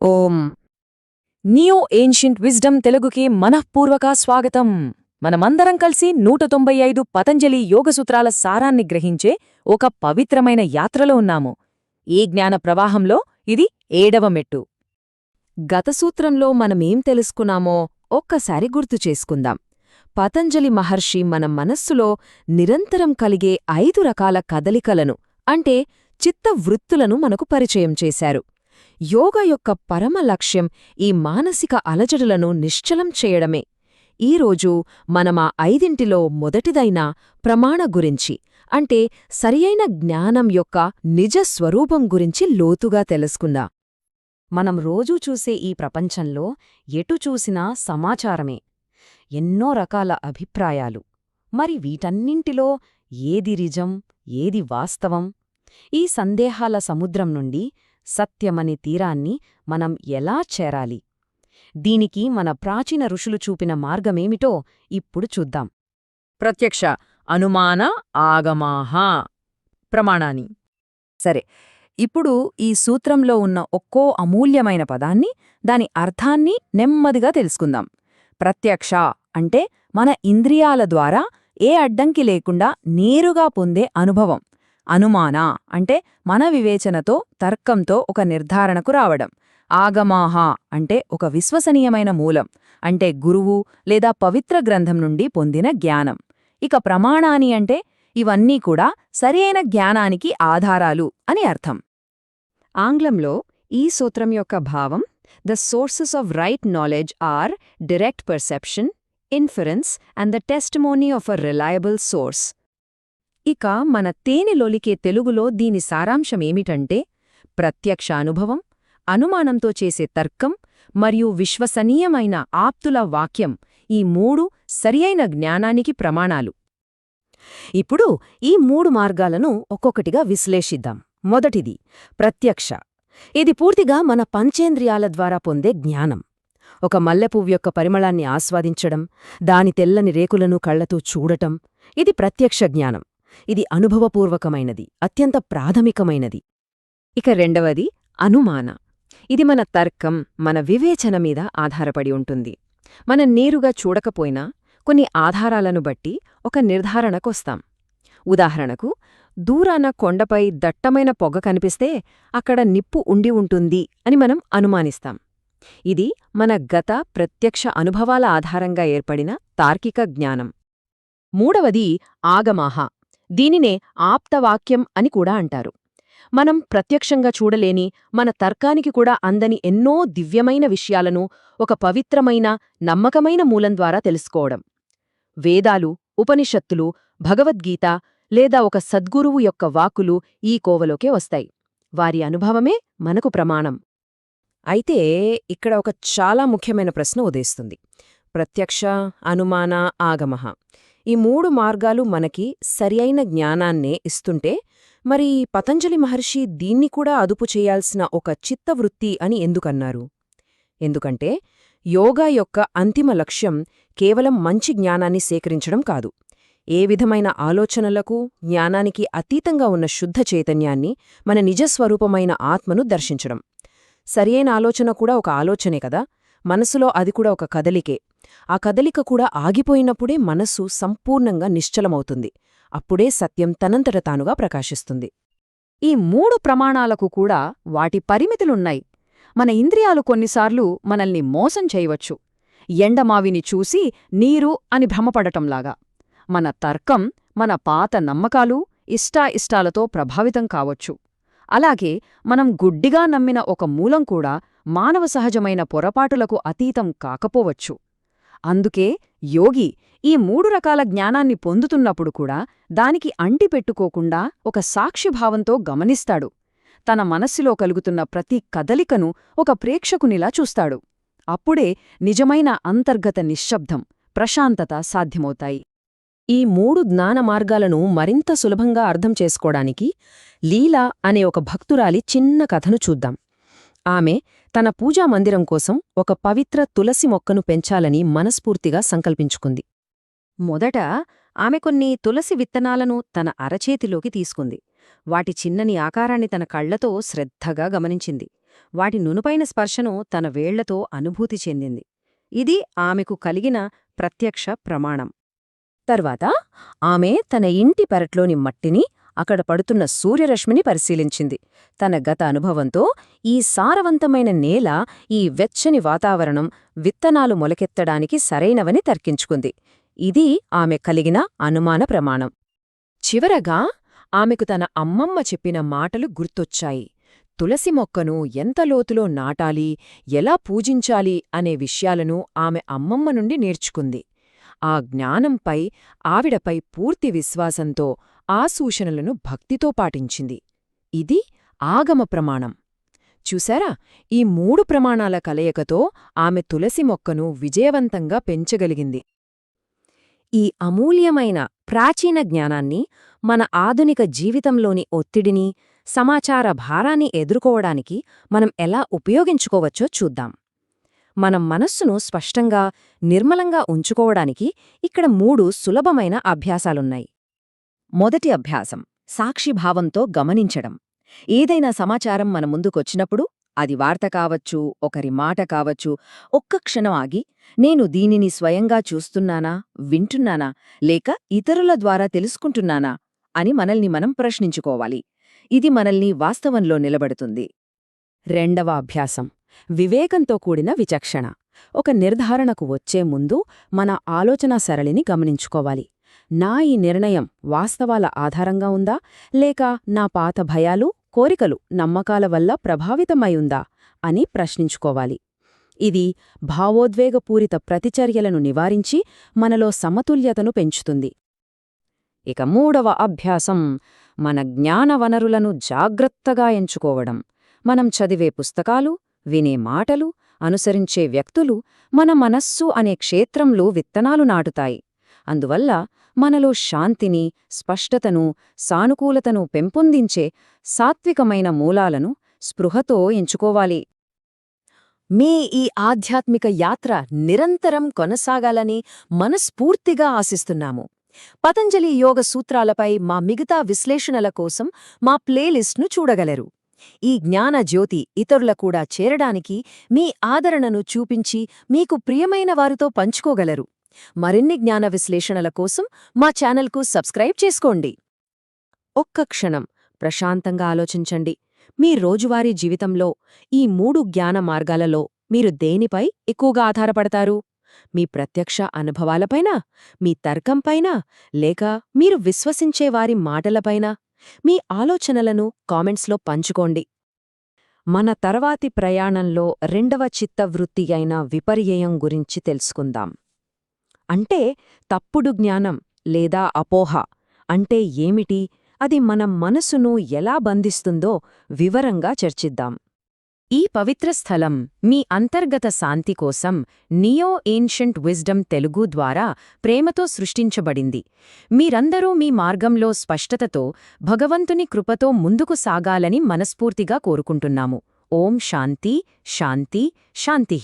ఓం. Neo ancient wisdom తెలుగుకి మనఃపూర్వక స్వాగతం. మనమందరం కలిసి నూట తొంభై ఐదు పతంజలి యోగసూత్రాల సారాన్ని గ్రహించే ఒక పవిత్రమైన యాత్రలో ఉన్నాము. ఈ జ్ఞాన ప్రవాహంలో ఇది ఏడవ మెట్టు. గత సూత్రంలో మనమేం తెలుసుకున్నామో ఒక్కసారి గుర్తు చేసుకుందాం. పతంజలి మహర్షి మన మనస్సులో నిరంతరం కలిగే ఐదు రకాల కదలికలను అంటే చిత్తవృత్తులను మనకు పరిచయం చేశారు. యోగ యొక్క పరమ లక్ష్యం ఈ మానసిక అలజడులను నిశ్చలం చేయడమే. ఈరోజు మనమా ఐదింటిలో మొదటిదైన ప్రమాణ గురించి అంటే సరియైన జ్ఞానం యొక్క నిజ స్వరూపం గురించి లోతుగా తెలుసుకుందా. మనం రోజూ చూసే ఈ ప్రపంచంలో ఎటు చూసినా సమాచారమే ఎన్నో రకాల అభిప్రాయాలు. మరి వీటన్నింటిలో ఏది రిజం ఏది వాస్తవం? ఈ సందేహాల సముద్రం నుండి సత్యమని తీరాన్ని మనం ఎలా చేరాలి? దీనికి మన ప్రాచీన ఋషులు చూపిన మార్గమేమిటో ఇప్పుడు చూద్దాం. ప్రత్యక్ష అనుమాన ఆగమాహ ప్రమాణాని. సరే ఇప్పుడు ఈ సూత్రంలో ఉన్న ఒక్కో అమూల్యమైన పదాన్ని దాని అర్థాన్ని నెమ్మదిగా తెలుసుకుందాం. ప్రత్యక్ష అంటే మన ఇంద్రియాల ద్వారా ఏ అడ్డంకి లేకుండా నేరుగా పొందే అనుభవం. అనుమాన అంటే మన వివేచనతో తర్కంతో ఒక నిర్ధారణకు రావడం. ఆగమాహ అంటే ఒక విశ్వసనీయమైన మూలం అంటే గురువు లేదా పవిత్ర గ్రంథం నుండి పొందిన జ్ఞానం. ఇక ప్రమాణాని అంటే ఇవన్నీ కూడా సరియైన జ్ఞానానికి ఆధారాలు అని అర్థం. ఆంగ్లంలో ఈ సూత్రం యొక్క భావం the sources of right knowledge are direct perception inference and the testimony of a reliable source ఇక మన తేనెలోలికే తెలుగులో దీని సారాంశమేమిటంటే ప్రత్యక్ష అనుభవం అనుమానంతో చేసే తర్కం మరియు విశ్వసనీయమైన ఆప్తుల వాక్యం ఈ మూడు సరియైన జ్ఞానానికి ప్రమాణాలు. ఇప్పుడు ఈ మూడు మార్గాలను ఒక్కొక్కటిగా విశ్లేషిద్దాం. మొదటిది ప్రత్యక్ష. ఇది పూర్తిగా మన పంచేంద్రియాల ద్వారా పొందే జ్ఞానం. ఒక మల్లెపువ్వు యొక్క పరిమళాన్ని ఆస్వాదించడం దాని తెల్లని రేకులను కళ్ళతో చూడటం ఇది ప్రత్యక్ష జ్ఞానం. ఇది అనుభవపూర్వకమైనది అత్యంత ప్రాథమికమైనది. ఇక రెండవది అనుమాన. ఇది మన తర్కం మన వివేచన మీద ఆధారపడి ఉంటుంది. మనం నేరుగా చూడకపోయినా కొన్ని ఆధారాలను బట్టి ఒక నిర్ధారణకొస్తాం. ఉదాహరణకు దూరాన కొండపై దట్టమైన పొగ కనిపిస్తే అక్కడ నిప్పు ఉండి ఉంటుంది అని మనం అనుమానిస్తాం. ఇది మన గత ప్రత్యక్ష అనుభవాల ఆధారంగా ఏర్పడిన తార్కిక జ్ఞానం. మూడవది ఆగమాహ. దీనినే ఆప్తవాక్యం అని కూడా అంటారు. మనం ప్రత్యక్షంగా చూడలేని మన తర్కానికి కూడా అందని ఎన్నో దివ్యమైన విషయాలను ఒక పవిత్రమైన నమ్మకమైన మూలం ద్వారా తెలుసుకోవడం. వేదాలు ఉపనిషత్తులు భగవద్గీత లేదా ఒక సద్గురువు యొక్క వాకులు ఈ కోవలోకే వస్తాయి. వారి అనుభవమే మనకు ప్రమాణం. అయితే ఇక్కడ ఒక చాలా ముఖ్యమైన ప్రశ్న ఉదేస్తుంది ప్రత్యక్ష అనుమాన ఆగమహ. ఈ మూడు మార్గాలు మనకి సరియైన జ్ఞానాన్నే ఇస్తుంటే మరి పతంజలి మహర్షి దీన్ని కూడా అదుపు చేయాల్సిన ఒక చిత్తవృత్తి అని ఎందుకన్నారు? ఎందుకంటే యోగా యొక్క అంతిమ లక్ష్యం కేవలం మంచి జ్ఞానాన్ని సేకరించడం కాదు. ఏ విధమైన ఆలోచనలకు జ్ఞానానికి అతీతంగా ఉన్న శుద్ధ చైతన్యాన్ని మన నిజస్వరూపమైన ఆత్మను దర్శించడం. సరియైన ఆలోచన కూడా ఒక ఆలోచనే కదా మనసులో అది కూడా ఒక కదలికే. ఆ కదలిక కూడా ఆగిపోయినప్పుడే మనస్సు సంపూర్ణంగా నిశ్చలమవుతుంది. అప్పుడే సత్యం తనంతట తానుగా ప్రకాశిస్తుంది. ఈ మూడు ప్రమాణాలకు కూడా వాటి పరిమితులున్నాయి. మన ఇంద్రియాలు కొన్నిసార్లు మనల్ని మోసం చేయవచ్చు. ఎండమావిని చూసి నీరు అని భ్రమపడటంలాగా. మన తర్కం మన పాత నమ్మకాలు ఇష్టాయిష్టాలతో ప్రభావితం కావచ్చు. అలాగే మనం గుడ్డిగా నమ్మిన ఒక మూలం కూడా మానవ సహజమైన పొరపాటులకు అతీతం కాకపోవచ్చు. అందుకే యోగి ఈ మూడు రకాల జ్ఞానాన్ని పొందుతున్నప్పుడు కూడా దానికి అంటిపెట్టుకోకుండా ఒక సాక్షిభావంతో గమనిస్తాడు. తన మనస్సులో కలుగుతున్న ప్రతి కదలికను ఒక ప్రేక్షకునిలా చూస్తాడు. అప్పుడే నిజమైన అంతర్గత నిశ్శబ్దం ప్రశాంతత సాధ్యమవుతాయి. ఈ మూడు జ్ఞాన మార్గాలను మరింత సులభంగా అర్థం చేసుకోడానికి లీలా అనే ఒక భక్తురాలి చిన్న కథను చూద్దాం. ఆమె తన పూజామందిరం కోసం ఒక పవిత్ర తులసి మొక్కను పెంచాలని మనస్ఫూర్తిగా సంకల్పించుకుంది. మొదట ఆమె కొన్ని తులసి విత్తనాలను తన అరచేతిలోకి తీసుకుంది. వాటి చిన్నని ఆకారాన్ని తన కళ్ళతో శ్రద్ధగా గమనించింది. వాటి నునుపైన స్పర్శను తన వేళ్ళతో అనుభూతి చెందింది. ఇది ఆమెకు కలిగిన ప్రత్యక్ష ప్రమాణం. తర్వాత ఆమె తన ఇంటి పెరట్లోని మట్టిని అక్కడ పడుతున్న సూర్యరశ్మిని పరిశీలించింది. తన గత అనుభవంతో ఈ సారవంతమైన నేల ఈ వెచ్చని వాతావరణం విత్తనాలు మొలకెత్తడానికి సరైనవని తర్కించుకుంది. ఇది ఆమె కలిగిన అనుమాన ప్రమాణం. చివరగా ఆమెకు తన అమ్మమ్మ చెప్పిన మాటలు గుర్తొచ్చాయి. తులసి మొక్కను ఎంత లోతులో నాటాలి ఎలా పూజించాలి అనే విషయాలను ఆమె అమ్మమ్మ నుండి నేర్చుకుంది. ఆ జ్ఞానంపై ఆవిడపై పూర్తి విశ్వాసంతో ఆ సూచనలను భక్తితో పాటించింది. ఇది ఆగమ ప్రమాణం. చూశారా? ఈ మూడు ప్రమాణాల కలయికతో ఆమె తులసి మొక్కను విజయవంతంగా పెంచగలిగింది. ఈ అమూల్యమైన ప్రాచీన జ్ఞానాన్ని మన ఆధునిక జీవితంలోని ఒత్తిడిని సమాచార భారాన్ని ఎదుర్కోవడానికి మనం ఎలా ఉపయోగించుకోవచ్చో చూద్దాం. మనం మనస్సును స్పష్టంగా నిర్మలంగా ఉంచుకోవడానికి ఇక్కడ మూడు సులభమైన అభ్యాసాలున్నాయి. మొదటి అభ్యాసం సాక్షిభావంతో గమనించడం. ఏదైనా సమాచారం మన ముందుకొచ్చినప్పుడు అది వార్త కావచ్చు ఒకరి మాట కావచ్చు ఒక్క క్షణం ఆగి నేను దీనిని స్వయంగా చూస్తున్నానా వింటున్నానా లేక ఇతరుల ద్వారా తెలుసుకుంటున్నానా అని మనల్ని మనం ప్రశ్నించుకోవాలి. ఇది మనల్ని వాస్తవంలో నిలబడుతుంది. రెండవ అభ్యాసం వివేకంతో కూడిన విచక్షణ. ఒక నిర్ధారణకు వచ్చే ముందు మన ఆలోచనా సరళిని గమనించుకోవాలి. నా ఈ నిర్ణయం వాస్తవాల ఆధారంగా ఉందా? లేక నా పాత భయాలు కోరికలు నమ్మకాల వల్ల ప్రభావితమైందా అని ప్రశ్నించుకోవాలి. ఇది భావోద్వేగపూరిత ప్రతిచర్యలను నివారించి మనలో సమతుల్యతను పెంచుతుంది. ఇక మూడవ అభ్యాసం మన జ్ఞాన వనరులను జాగ్రత్తగా ఎంచుకోవడం. మనం చదివే పుస్తకాలు వినే మాటలు అనుసరించే వ్యక్తులు మన మనస్సు అనే క్షేత్రంలో విత్తనాలు నాటుతాయి. అందువల్ల మనలో శాంతిని స్పష్టతను సానుకూలతను పెంపొందించే సాత్వికమైన మూలాలను స్పృహతో ఎంచుకోవాలి. మీ ఈ ఆధ్యాత్మిక యాత్ర నిరంతరం కొనసాగాలని మనస్ఫూర్తిగా ఆశిస్తున్నాము. పతంజలి యోగ సూత్రాలపై మా మిగతా విశ్లేషణల కోసం మా ప్లేలిస్ట్ను చూడగలరు. ఈ జ్ఞాన జ్యోతి ఇతరుల కూడా చేరడానికి మీ ఆదరణను చూపించి మీకు ప్రియమైన వారితో పంచుకోగలరు. మరిన్ని జ్ఞాన విశ్లేషణల కోసం మా ఛానల్కు సబ్స్క్రైబ్ చేసుకోండి. ఒక్క క్షణం ప్రశాంతంగా ఆలోచించండి. మీ రోజువారీ జీవితంలో ఈ మూడు జ్ఞాన మార్గాలలో మీరు దేనిపై ఎక్కువగా ఆధారపడతారు? మీ ప్రత్యక్ష అనుభవాలపైనా మీ తర్కంపైనా లేక మీరు విశ్వసించేవారి మాటలపైన మాటలపైనా? మీ ఆలోచనలను కామెంట్స్లో పంచుకోండి. మన తర్వాతి ప్రయాణంలో రెండవ చిత్తవృత్తి అయిన విపర్యయం గురించి తెలుసుకుందాం. అంటే తప్పుడు జ్ఞానం లేదా అపోహ. అంటే ఏమిటి? అది మన మనసును ఎలా బంధిస్తుందో వివరంగా చర్చిద్దాం. ఈ పవిత్ర స్థలం మీ అంతర్గత శాంతి కోసం నియో ఏన్షంట్ విజ్డమ్ తెలుగు ద్వారా ప్రేమతో సృష్టించబడింది. మీరందరూ మీ మార్గంలో స్పష్టతతో భగవంతుని కృపతో ముందుకు సాగాలని మనస్ఫూర్తిగా కోరుకుంటున్నాము. ఓం శాంతి శాంతి శాంతి.